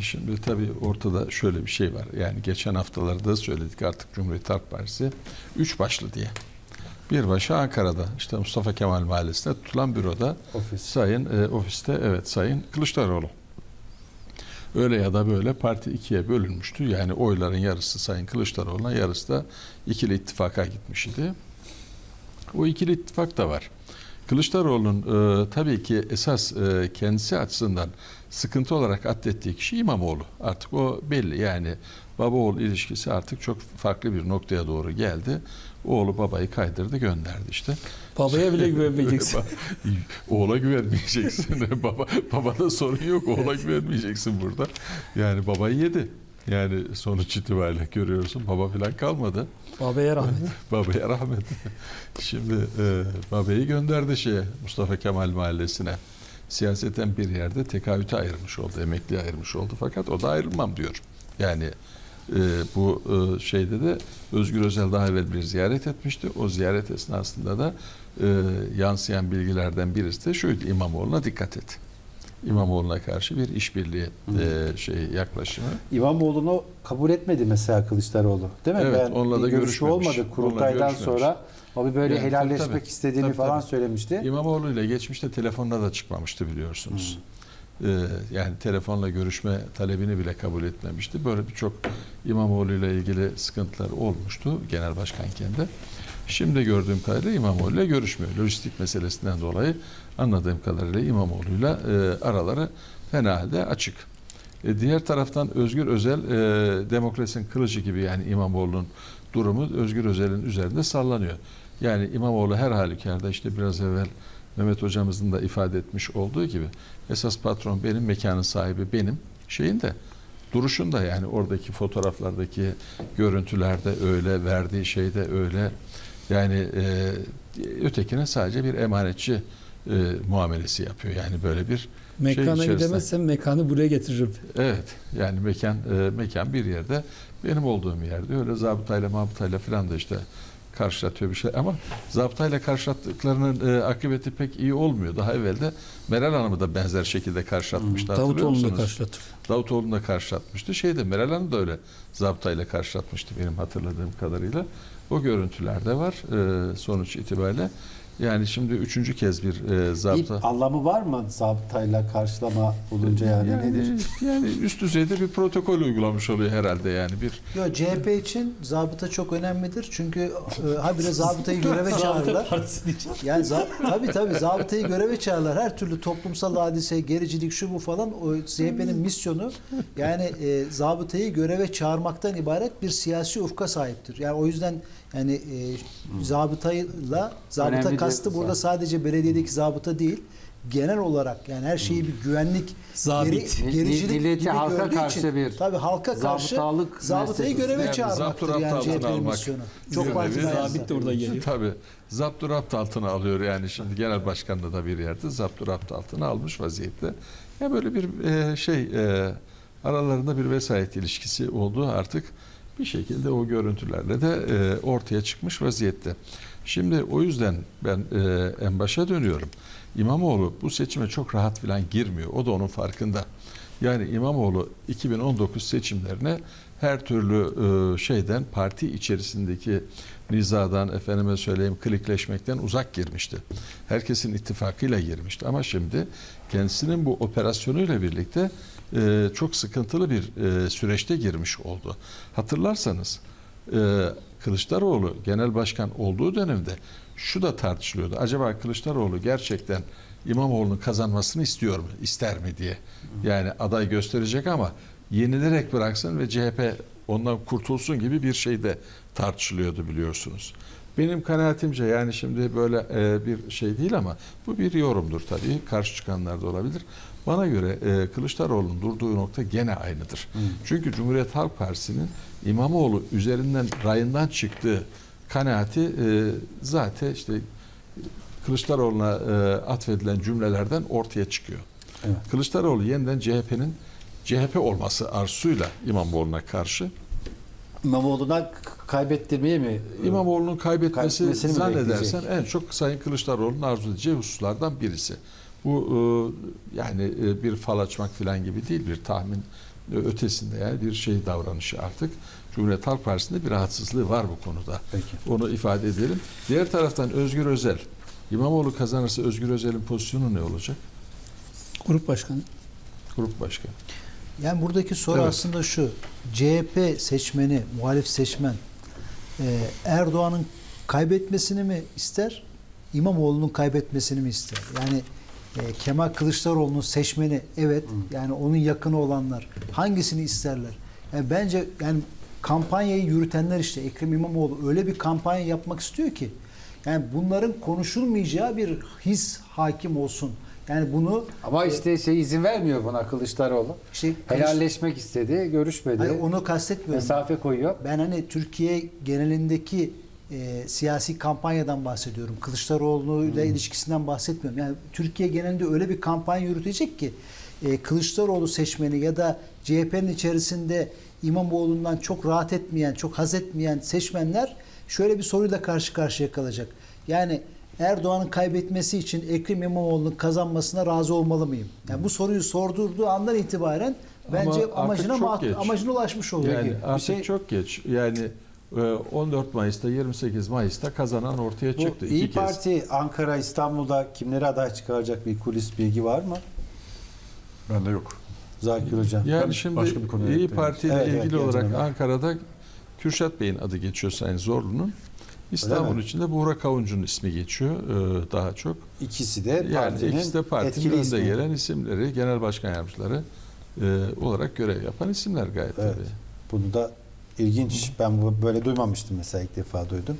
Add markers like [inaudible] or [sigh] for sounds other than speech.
Şimdi tabii ortada şöyle bir şey var. Yani geçen haftalarda söyledik artık Cumhuriyet Halk Partisi üç başlı diye. Bir başı Ankara'da işte Mustafa Kemal Mahallesi'nde tutulan büroda Ofis. Sayın e, ofiste evet Sayın Kılıçdaroğlu. Öyle ya da böyle parti ikiye bölünmüştü. Yani oyların yarısı Sayın Kılıçdaroğlu'na yarısı da ikili ittifaka gitmiş idi. O ikili ittifak da var. Kılıçdaroğlu'nun e, tabii ki esas e, kendisi açısından sıkıntı olarak addettiği kişi İmamoğlu. Artık o belli yani baba oğul ilişkisi artık çok farklı bir noktaya doğru geldi. Oğlu babayı kaydırdı gönderdi işte. Babaya bile [laughs] güvenmeyeceksin. Oğla güvenmeyeceksin. [laughs] baba babada sorun yok. Oğla güvenmeyeceksin burada. Yani babayı yedi. Yani sonuç itibariyle görüyorsun baba falan kalmadı. Babaya rahmet. [laughs] Babaya rahmet. Şimdi e, babayı gönderdi şeye Mustafa Kemal Mahallesi'ne. Siyaseten bir yerde tekavüte ayırmış oldu, emekli ayırmış oldu. Fakat o da ayrılmam diyor. Yani e, bu e, şeyde de Özgür Özel daha evvel bir ziyaret etmişti. O ziyaret esnasında da e, yansıyan bilgilerden birisi de şuydu İmamoğlu'na dikkat et. İmamoğlu'na karşı bir işbirliği e, şey yaklaşımı. İmamoğlu'nu kabul etmedi mesela Kılıçdaroğlu. Değil mi? Evet, ben onunla da görüşme olmadı. Kurultaydan sonra abi böyle Yani, helalleşmek tabii, tabii. istediğini Tabii, falan tabii. söylemişti. İmamoğlu ile geçmişte telefonla da çıkmamıştı biliyorsunuz. Ee, yani telefonla görüşme talebini bile kabul etmemişti. Böyle birçok İmamoğlu ile ilgili sıkıntılar olmuştu genel başkanken de. Şimdi gördüğüm kadarıyla İmamoğlu ile görüşmüyor. Lojistik meselesinden dolayı anladığım kadarıyla İmamoğlu ile e, araları fena halde açık. E, diğer taraftan Özgür Özel e, demokrasinin kılıcı gibi yani İmamoğlu'nun durumu Özgür Özel'in üzerinde sallanıyor. Yani İmamoğlu her halükarda işte biraz evvel Mehmet hocamızın da ifade etmiş olduğu gibi esas patron benim, mekanın sahibi benim şeyinde duruşunda yani oradaki fotoğraflardaki görüntülerde öyle, verdiği şeyde öyle. Yani e, ötekine sadece bir emanetçi e, muamelesi yapıyor. Yani böyle bir Mekana içerisinde. gidemezsem mekanı buraya getiririm. Evet yani mekan e, mekan bir yerde benim olduğum yerde öyle zabıtayla mabıtayla falan da işte karşılatıyor bir şey ama zabıtayla karşılattıklarının e, akıbeti pek iyi olmuyor. Daha evvel de Meral Hanım'ı da benzer şekilde karşılatmıştı hatırlıyor Davutoğlu'nu da karşılatır. Davutoğlu'nu da karşılatmıştı. Şeyde Meral Hanım da öyle zabıtayla karşılatmıştı benim hatırladığım kadarıyla. O görüntüler de var e, sonuç itibariyle. Yani şimdi üçüncü kez bir e, Bir zabıta... anlamı var mı zabıtayla karşılama olunca yani, nedir? Yani üst düzeyde bir protokol uygulamış oluyor herhalde yani bir Yo, CHP için zabıta çok önemlidir. Çünkü e, habire zabıtayı [laughs] göreve çağırırlar. Yani za- tabii tabii zabıtayı göreve çağırırlar. Her türlü toplumsal hadise, gericilik şu bu falan o CHP'nin misyonu yani e, zabıtayı göreve çağırmaktan ibaret bir siyasi ufka sahiptir. Yani o yüzden yani e, zabıtayla zabıta Önemli kastı burada sadece belediyedeki zabıta değil. Genel olarak yani her şeyi bir güvenlik, Zabit. geri, gericilik Milleti gibi halka gördüğü karşı için, bir tabii halka karşı zabıtalık zabıtayı göreve Yani çağırmaktır yani CHP'nin misyonu. Çok farklı. Zabit de orada geliyor. Tabii. Zapturapt altına alıyor yani şimdi genel başkanlığı da bir yerde zapturapt altına almış vaziyette. Ya böyle bir e, şey e, aralarında bir vesayet ilişkisi olduğu artık bir şekilde o görüntülerle de e, ortaya çıkmış vaziyette. Şimdi o yüzden ben e, en başa dönüyorum. İmamoğlu bu seçime çok rahat falan girmiyor. O da onun farkında. Yani İmamoğlu 2019 seçimlerine her türlü e, şeyden parti içerisindeki nizadan efendime söyleyeyim klikleşmekten uzak girmişti. Herkesin ittifakıyla girmişti ama şimdi kendisinin bu operasyonuyla birlikte e, çok sıkıntılı bir e, süreçte girmiş oldu. Hatırlarsanız e, Kılıçdaroğlu genel başkan olduğu dönemde şu da tartışılıyordu. Acaba Kılıçdaroğlu gerçekten İmamoğlu'nun kazanmasını istiyor mu, ister mi diye. Yani aday gösterecek ama yenilerek bıraksın ve CHP ondan kurtulsun gibi bir şey de tartışılıyordu biliyorsunuz. Benim kanaatimce yani şimdi böyle e, bir şey değil ama bu bir yorumdur tabii. Karşı çıkanlar da olabilir. Bana göre e, Kılıçdaroğlu'nun durduğu nokta gene aynıdır. Çünkü Cumhuriyet Halk Partisi'nin İmamoğlu üzerinden rayından çıktığı kanaati e, zaten işte Kılıçdaroğlu'na e, atfedilen cümlelerden ortaya çıkıyor. Evet. Kılıçdaroğlu yeniden CHP'nin CHP olması arzusuyla İmamoğlu'na karşı İmamoğlu'na kaybettirmeye mi? İmamoğlu'nun kaybetmesi bekleyecek? en çok Sayın Kılıçdaroğlu'nun arzu edeceği hususlardan birisi. Bu e, yani e, bir fal açmak falan gibi değil bir tahmin e, ötesinde yani bir şey davranışı artık. Cumhuriyet Halk Partisi'nde bir rahatsızlığı var bu konuda. Peki. Onu ifade edelim. Diğer taraftan Özgür Özel. İmamoğlu kazanırsa Özgür Özel'in pozisyonu ne olacak? Grup başkanı. Grup başkanı. Yani buradaki soru Evet. aslında şu. CHP seçmeni, muhalif seçmen e, Erdoğan'ın kaybetmesini mi ister? İmamoğlu'nun kaybetmesini mi ister? Yani e, Kemal Kılıçdaroğlu'nun seçmeni evet yani onun yakını olanlar hangisini isterler? Yani bence yani kampanyayı yürütenler işte Ekrem İmamoğlu öyle bir kampanya yapmak istiyor ki yani bunların konuşulmayacağı bir his hakim olsun. Yani bunu Ama işte şey izin vermiyor buna Kılıçdaroğlu. işte Helalleşmek istedi, görüşmedi. Hayır, onu kastetmiyorum. Mesafe koyuyor. Ben hani Türkiye genelindeki e, siyasi kampanyadan bahsediyorum. Kılıçdaroğlu ile ilişkisinden bahsetmiyorum. Yani Türkiye genelinde öyle bir kampanya yürütecek ki e, Kılıçdaroğlu seçmeni ya da CHP'nin içerisinde İmamoğlu'ndan çok rahat etmeyen, çok haz etmeyen seçmenler şöyle bir soruyla karşı karşıya kalacak. Yani Erdoğan'ın kaybetmesi için Ekrem İmamoğlu'nun kazanmasına razı olmalı mıyım? Yani bu soruyu sordurduğu andan itibaren Ama bence artık amacına ma- amacına ulaşmış oluyor. Yani Bir artık şey- çok geç. Yani e, 14 Mayıs'ta 28 Mayıs'ta kazanan ortaya Bu çıktı. İyi iki kez. Parti Ankara, İstanbul'da kimleri aday çıkaracak bir kulis bilgi var mı? Bende yok. Zakir Hocam. Yani Ben şimdi başka bir İyi. Parti ile Evet, evet, ilgili geleceğim olarak. Ankara'da Kürşat Bey'in adı geçiyor Sayın Zorlu'nun. İstanbul mi? içinde Buğra Kavuncu'nun ismi geçiyor e, daha çok. İkisi de Yani partinin ikisi de partinin önde ismi. gelen isimleri, genel başkan yardımcıları e, olarak görev yapan isimler gayet Evet. tabii. Bunu da ilginç. Ben böyle duymamıştım mesela ilk defa duydum.